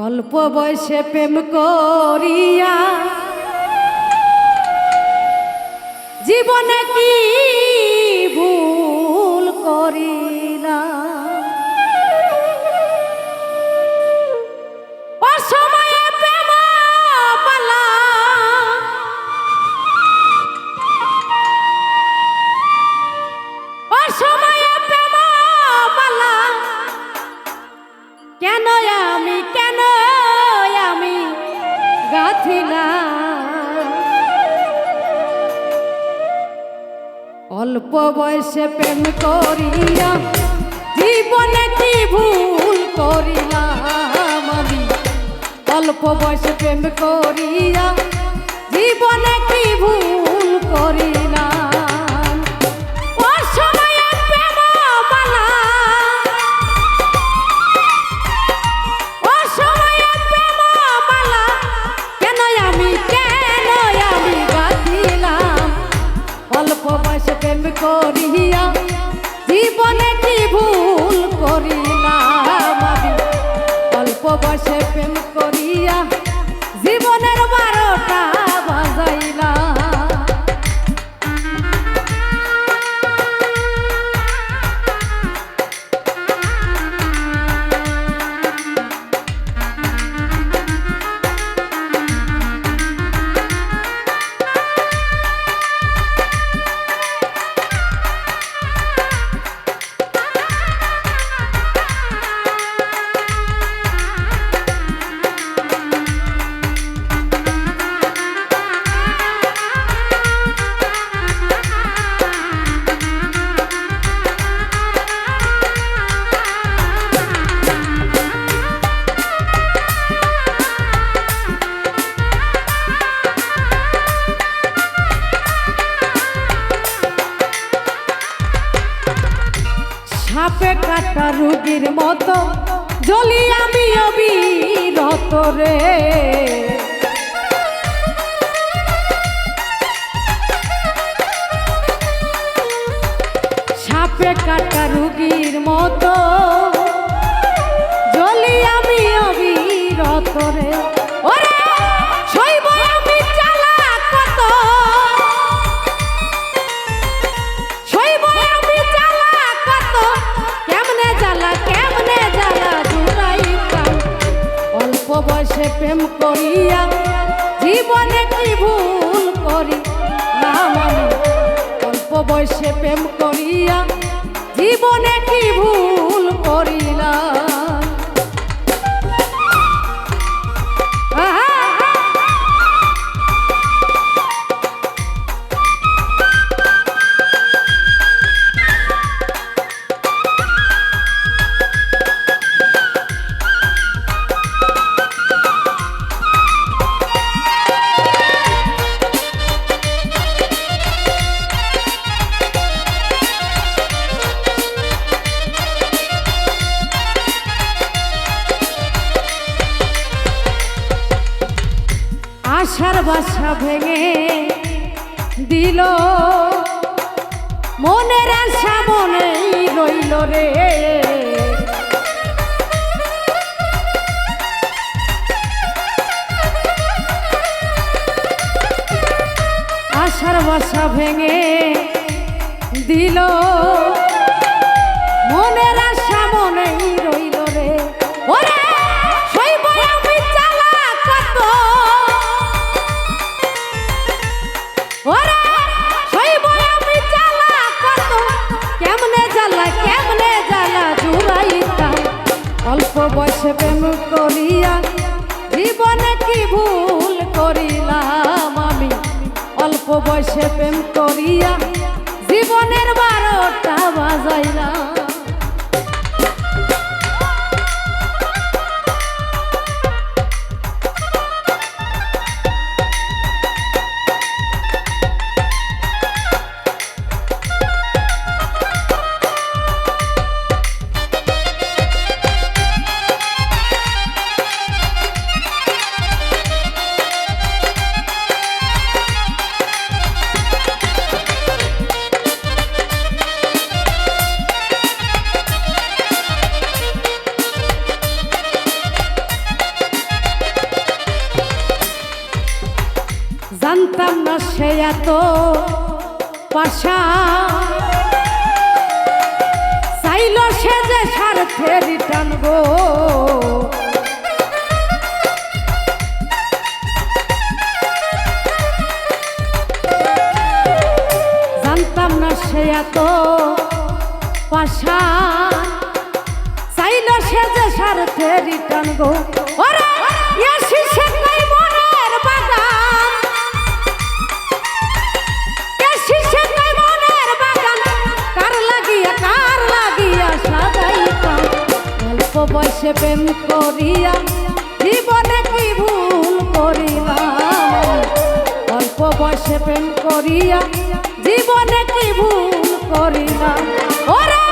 অল্প বয়সে প্রেম করিয়া জীবনে কি ভুল করিলা অল্প বয়সে প্রেম করিয়া জীবনে কি ভুল করিলাম আমি? অল্প বয়সে প্রেম করিয়া জীবনে কি ভুল করিলাম করিয়া সাপে কাটা রুগীর মতো, জ্বলি আমি অবিরত রে। সাপে কাটা রুগীর মতো আমি অবিরত রে। বয়সে প্রেম করিয়া জীবনে কি ভুল করি? না মানে অল্প বয়সে প্রেম করিয়া আশার বাসা ভেঙে দিল। মনের আশা মনেই রইল রে। আশার বাসা ভেঙে দিল। মনের আশা মনেই রইল রে। ওরে বয়সে প্রেম করিয়া, জীবনে কি ভুল করিলাম আমি? অল্প বয়সে প্রেম করিয়া, জীবনের বারোটা বাজাইলাম। এত পাশা। চাইল সে যে স্বার্থে রিটার্ন গো। জানতাম না সে এত পাশা। চাইল সে যে স্বার্থে রিটার্ন গো। বয়সে প্রেম করিয়া জীবনে কি ভুল করিলাম? অল্প বয়সে প্রেম করিয়া জীবনে কি ভুল করিলাম? ওরা